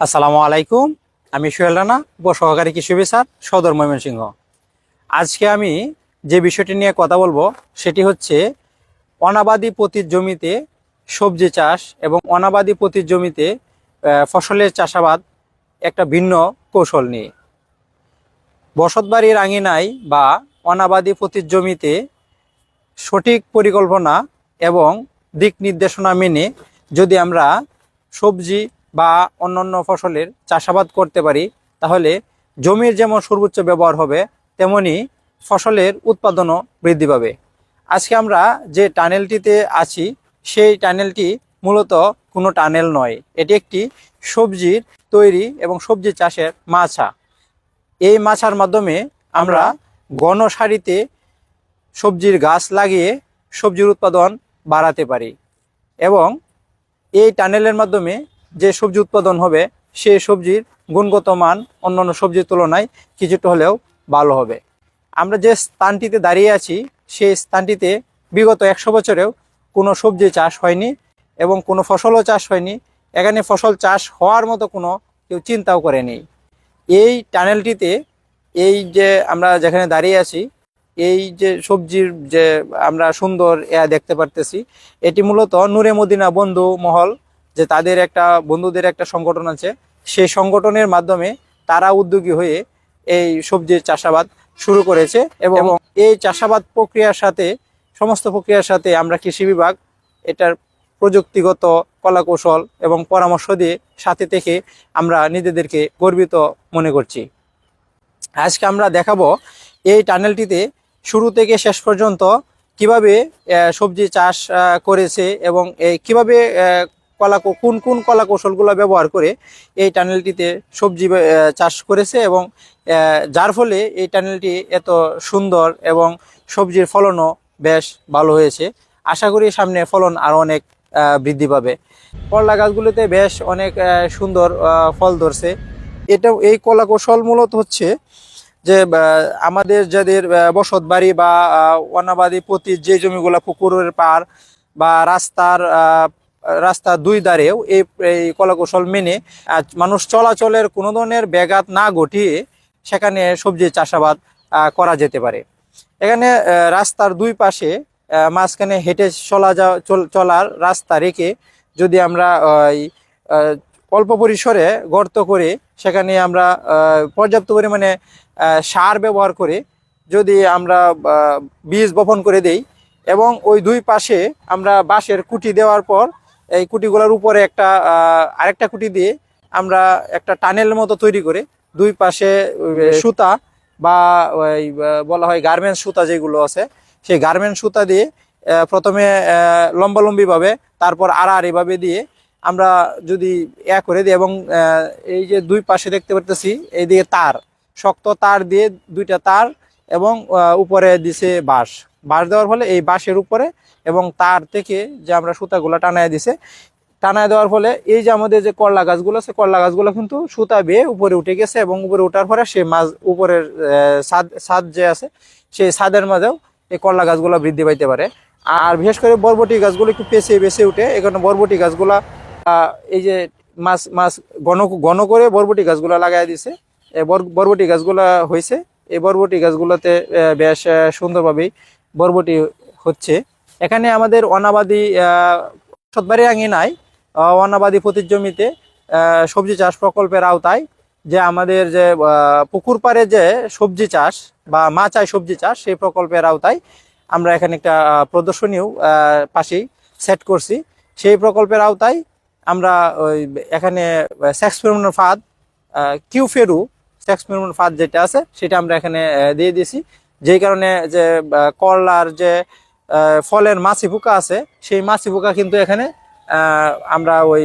আসসালামু আলাইকুম। আমি সোহেল রানা উপসহকারী কৃষি অফিসার, সদর ময়মনসিংহ। আজকে আমি যে বিষয়টি নিয়ে কথা বলব, সেটি হচ্ছে অনাবাদি পতির জমিতে সবজি চাষ এবং অনাবাদি পতির জমিতে ফসলের চাষাবাদ একটা ভিন্ন কৌশল নিয়ে। বসতবাড়ির আঙিনায় বা অনাবাদি পতির জমিতে সঠিক পরিকল্পনা এবং দিক নির্দেশনা মেনে যদি আমরা সবজি বা অন্যান্য ফসলের চাষাবাদ করতে পারি, তাহলে জমির যেমন সর্বোচ্চ ব্যবহার হবে, তেমনি ফসলের উৎপাদনও বৃদ্ধি পাবে। আজকে আমরা যে টানেলটিতে আছি, সেই টানেলটি মূলত কোনো টানেল নয়, এটি একটি সবজির তৈরি এবং সবজি চাষের মাছা। এই মাছার মাধ্যমে আমরা গণসারিতে সবজির গাছ লাগিয়ে সবজির উৎপাদন বাড়াতে পারি এবং এই টানেলের মাধ্যমে যে সবজি উৎপাদন হবে সেই সবজির গুণগত মান অন্যান্য সবজির তুলনায় কিছুটা হলেও ভালো হবে। আমরা যে স্থানটিতে দাঁড়িয়ে আছি, সেই স্থানটিতে বিগত একশো বছরেও কোনো সবজি চাষ হয়নি এবং কোনো ফসলও চাষ হয়নি। এখানে ফসল চাষ হওয়ার মতো কোনো কেউ চিন্তাও করেনি। এই টানেলটিতে এই যে আমরা যেখানে দাঁড়িয়ে আছি, এই যে সবজির যে আমরা সুন্দর এয়া দেখতে পারতেছি, এটি মূলত নূরে মদিনা বন্ধু মহল যে তাদের একটা বন্ধুদের একটা সংগঠন আছে সেই সংগঠনের মাধ্যমে তারা উদ্যোগী হয়ে এই সবজির চাষাবাদ শুরু করেছে এবং এই চাষাবাদ প্রক্রিয়ার সাথে সমস্ত প্রক্রিয়ার সাথে আমরা কৃষি বিভাগ এটার প্রযুক্তিগত কলাকৌশল এবং পরামর্শ দিয়ে সাথে থেকে আমরা নিজেদেরকে গর্বিত মনে করছি। আজকে আমরা দেখাবো এই টানেলটিতে শুরু থেকে শেষ পর্যন্ত কীভাবে সবজি চাষ করেছে এবং এই কীভাবে কলা কোন কোন কলা কৌশলগুলো ব্যবহার করে এই টানেলটিতে সবজি চাষ করেছে এবং যার ফলে এই টানেলটি এত সুন্দর এবং সবজির ফলনও বেশ ভালো হয়েছে। আশা করি সামনে ফলন আরও অনেক বৃদ্ধি পাবে। করলা গাছগুলোতে বেশ অনেক সুন্দর ফল ধরছে। এটা, এই কলা কৌশল মূলত হচ্ছে যে আমাদের যাদের বসত বাড়ি বা অনাবাদী অনাবাদি প্রতি যে জমিগুলো পুকুরের পার বা রাস্তার আহ, রাস্তার দুই ধারেও এই এই কলা কৌশল মেনে মানুষ চলাচলের কোনো ধরনের ব্যাঘাত না ঘটিয়ে সেখানে সবজি চাষাবাদ করা যেতে পারে। এখানে রাস্তার দুই পাশে মাঝখানে হেঁটে চলা যা চল- চলার রাস্তা রেখে যদি আমরা অল্প পরিসরে গর্ত করে সেখানে আমরা পর্যাপ্ত পরিমাণে সার ব্যবহার করে যদি আমরা বীজ বপন করে দেই এবং ওই দুই পাশে আমরা বাঁশের কুটি দেওয়ার পর এই কুটিগুলোর উপরে একটা আরেকটা কুটি দিয়ে আমরা একটা টানেল মতো তৈরি করে দুই পাশে সুতা বা ওই বলা হয় গার্মেন্টস সুতা যেগুলো আছে সেই গার্মেন্টস সুতা দিয়ে প্রথমে লম্বালম্বি ভাবে তারপর আড়াআড়ি ভাবে দিয়ে আমরা যদি এ করে দিই এবং এই যে দুই পাশে দেখতে পারতেছি এই এইদিকে তার শক্ত তার দিয়ে দুইটা তার এবং উপরে দিছে বাঁশ। বাঁশ দেওয়ার ফলে এই বাঁশের উপরে এবং তার থেকে যে আমরা সুতাগুলো টানায় দিছে, টানায় দেওয়ার ফলে এই যে আমাদের যে করলা গাছগুলো আছে, করলা গাছগুলো কিন্তু সুতা বেয়ে উপরে উঠে গেছে এবং উপরে ওঠার পরে সে মাছ উপরের ছাদ ছাদ যে আছে, সেই ছাদের মাঝেও এই করলা গাছগুলো বৃদ্ধি পাইতে পারে। আর বিশেষ করে বরবটি গাছগুলো একটু পেছে বেছে উঠে এখানে বরবটি গাছগুলা এই যে মাছ মাছ ঘন ঘন করে বরবটি গাছগুলো লাগাই দিছে। বর- বরবটি গাছগুলা হয়েছে এই বরবটি গাছগুলোতে বেশ সুন্দরভাবেই বরবটি হচ্ছে। এখানে আমাদের অনাবাদি সতবাড়ি আঙিনায় অনাবাদি প্রতি জমিতে সবজি চাষ প্রকল্পের আওতায় যে আমাদের যে পুকুর পাড়ে যে সবজি চাষ বা মাচায় সবজি চাষ, সেই প্রকল্পের আওতায় আমরা এখানে একটা প্রদর্শনীও পাশেই সেট করছি। সেই প্রকল্পের আওতায় আমরা ওই এখানে সেক্স ফেরোমোনের ফাঁদ কিউ সেক্স ফেরোমোন ফাঁদ যেটা আছে, সেটা আমরা এখানে দিয়ে দিয়েছি। যেই কারণে যে করলার যে ফলের মাছি পোকা আছে, সেই মাছি পোকা কিন্তু এখানে আমরা ওই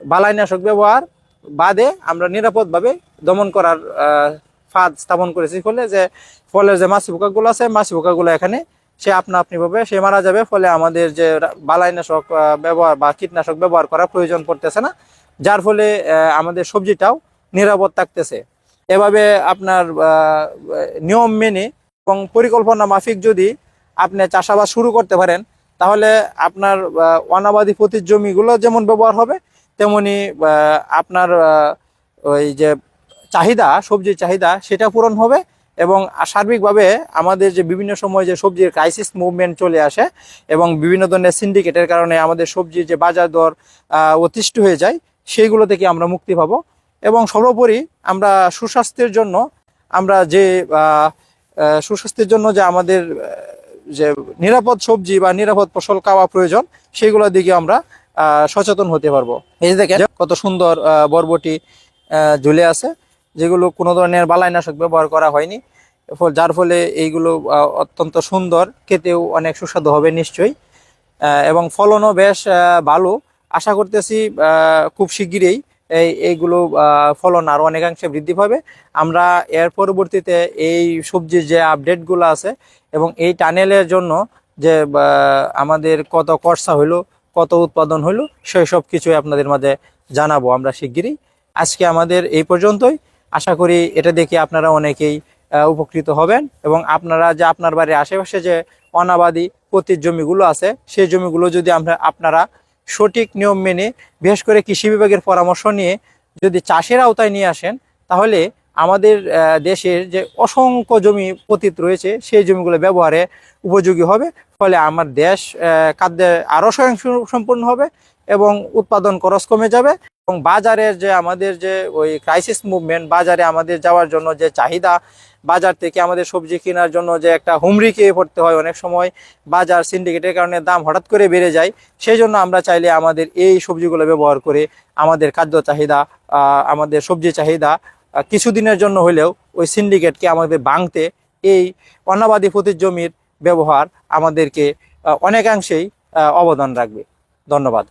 বালাইনাশক ব্যবহার বাদে আমরা নিরাপদভাবে দমন করার ফাঁদ স্থাপন করেছি। ফলে যে, ফলের যে মাছি পোকাগুলো আছে, মাছি পোকাগুলো এখানে, সে আপনা আপনি ভাবে, সে মারা যাবে। ফলে আমাদের যে বালাইনাশক ব্যবহার বা কীটনাশক ব্যবহার করার প্রয়োজন পড়তেছে না। যার ফলে আমাদের সবজিটাও নিরাপদ থাকতেছে। এভাবে আপনার নিয়ম মেনে এবং পরিকল্পনা মাফিক যদি আপনি চাষাবাদ শুরু করতে পারেন, তাহলে আপনার অনাবাদী প্রতি জমিগুলো যেমন ব্যবহার হবে, তেমনি আপনার ওই যে চাহিদা, সবজির চাহিদা সেটা পূরণ হবে এবং সার্বিকভাবে আমাদের যে বিভিন্ন সময় যে সবজির ক্রাইসিস মুভমেন্ট চলে আসে এবং বিভিন্ন ধরনের সিন্ডিকেটের কারণে আমাদের সবজির যে বাজার দর অতিষ্ঠ হয়ে যায়, সেইগুলো থেকে আমরা মুক্তি পাবো। এবং সর্বোপরি আমরা সুস্বাস্থ্যের জন্য, আমরা যে সুস্বাস্থ্যের জন্য যে আমাদের যে নিরাপদ সবজি বা নিরাপদ ফসল খাওয়া প্রয়োজন, সেগুলোর দিকে আমরা সচেতন হতে পারব। এই যে দেখেন, কত সুন্দর বরবটি ঝুলে আছে, যেগুলো কোনো ধরনের বালাইনাশক ব্যবহার করা হয়নি। যার ফলে এইগুলো অত্যন্ত সুন্দর, খেতেও অনেক সুস্বাদু হবে নিশ্চয়ই। এবং ফলনও বেশ ভালো। আশা করতেছি খুব শিগগিরই এই, এইগুলো ফলন আরও অনেকাংশে বৃদ্ধি পাবে। আমরা এর পরবর্তীতে এই সবজির যে আপডেটগুলো আছে এবং এই টানেলের জন্য যে আমাদের কত খরচা হইল, কত উৎপাদন হইল, সেই সব কিছুই আপনাদের মাঝে জানাব আমরা শিগগিরই। আজকে আমাদের এই পর্যন্তই। আশা করি এটা দেখে আপনারা অনেকেই উপকৃত হবেন এবং আপনারা যে আপনার বাড়ির আশেপাশে যে অনাবাদী পতির জমিগুলো আছে, সেই জমিগুলো যদি আমরা, আপনারা সঠিক নিয়ম মেনে, বিশেষ করে কৃষি বিভাগের পরামর্শ নিয়ে যদি চাষের আওতায় নিয়ে আসেন, তাহলে আমাদের দেশের যে অসংখ্য জমি পতিত রয়েছে, সেই জমিগুলো ব্যবহারে উপযোগী হবে। ফলে আমার দেশ খাদ্য আরও স্বয়ংসম্পূর্ণ হবে এবং উৎপাদন খরচ কমে যাবে। এবং বাজারের যে আমাদের যে ওই ক্রাইসিস মুভমেন্ট বাজারে আমাদের যাওয়ার জন্য যে চাহিদা, বাজার থেকে আমাদের সবজি কেনার জন্য যে একটা হুমড়ি খেয়ে পড়তে হয় অনেক সময়, বাজার সিন্ডিকেটের কারণে দাম হঠাৎ করে বেড়ে যায়, সেই জন্য আমরা চাইলে আমাদের এই সবজিগুলো ব্যবহার করে আমাদের খাদ্য চাহিদা আমাদের সবজি চাহিদা কিছুদিনের জন্য হলেও ওই সিন্ডিকেটকে আমাদের ভাঙতে এই অনাবাদী প্রতি জমির ব্যবহার আমাদেরকে অনেকাংশেই অবদান রাখবে। ধন্যবাদ।